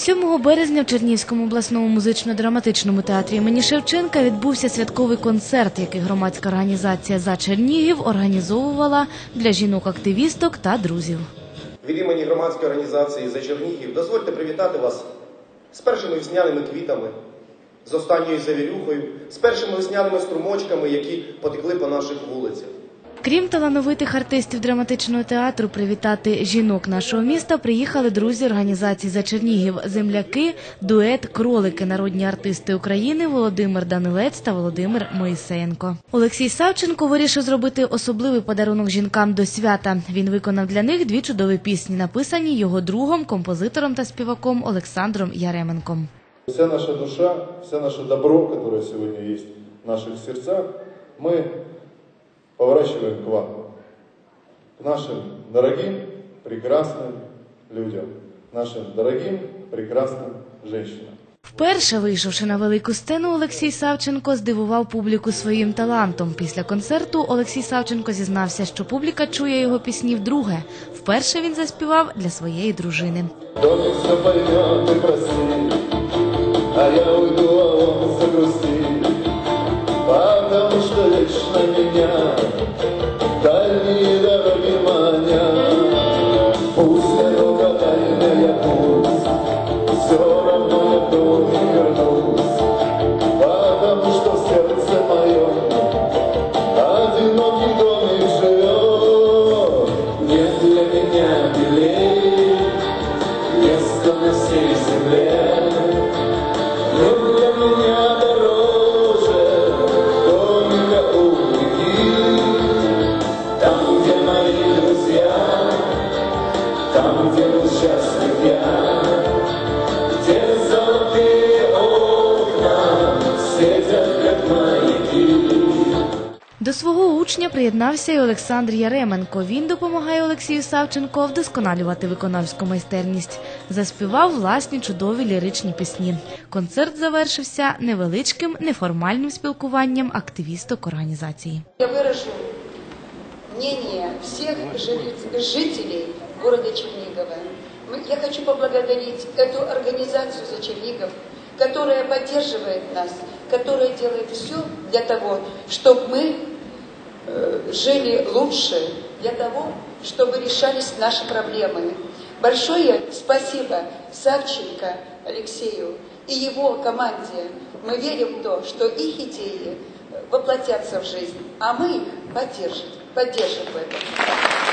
7 березня в Чернігівському обласному музично-драматичному театрі імені Шевченка відбувся святковий концерт, який громадська організація за Чернігів організовувала для жінок-активісток та друзів. Від імені громадської організації за Чернігів дозвольте привітати вас з першими весняними квітами, з останньою завірюхою, з першими весняними струмочками, які потекли по наших вулицях. Крім талановитих артистів драматичного театру, привітати жінок нашого міста приїхали друзі організації за Чернігів, земляки, дует, кролики, народні артисти України Володимир Данилець та Володимир Моїсеєнко. Олексій Савченко вирішив зробити особливий подарунок жінкам до свята. Він виконав для них дві чудові пісні, написані його другом, композитором та співаком Олександром Яременком. Вся наша душа, все наше добро, которое сегодня есть в наших сердцах, мы поворачиваем к вам, к нашим дорогим, прекрасным людям, нашим дорогим, прекрасным женщинам. Вперше вийшовши на велику сцену, Олексій Савченко здивував публіку своїм талантом. Після концерту Олексій Савченко зізнався, що публіка чує його пісні вдруге. Вперше він заспівав для своєї дружини. А я уйду, а он загрустит, потому что вечно меня дальние дороги манят. Пусть дорога дальняя, пусть, все равно я в домик вернусь, потому что сердце моем одинокий домик живет. Нет для меня белей, место на всей там, где был счастлив я, где золотые окна светят, как маяки. До свого учня приєднався і Олександр Яременко. Він допомагає Олексію Савченко вдосконалювати виконавську майстерність. Заспівав власні чудові ліричні пісні. Концерт завершився невеличким неформальним спілкуванням активісток організації. Я выражу мнение всех жили- жителей города Чернигова. Я хочу поблагодарить эту организацию за Чернигов, которая поддерживает нас, которая делает все для того, чтобы мы э, жили лучше, для того, чтобы решались наши проблемы. Большое спасибо Савченко Алексею и его команде. Мы верим в то, что их идеи э, воплотятся в жизнь, а мы их поддержим, поддержим в этом.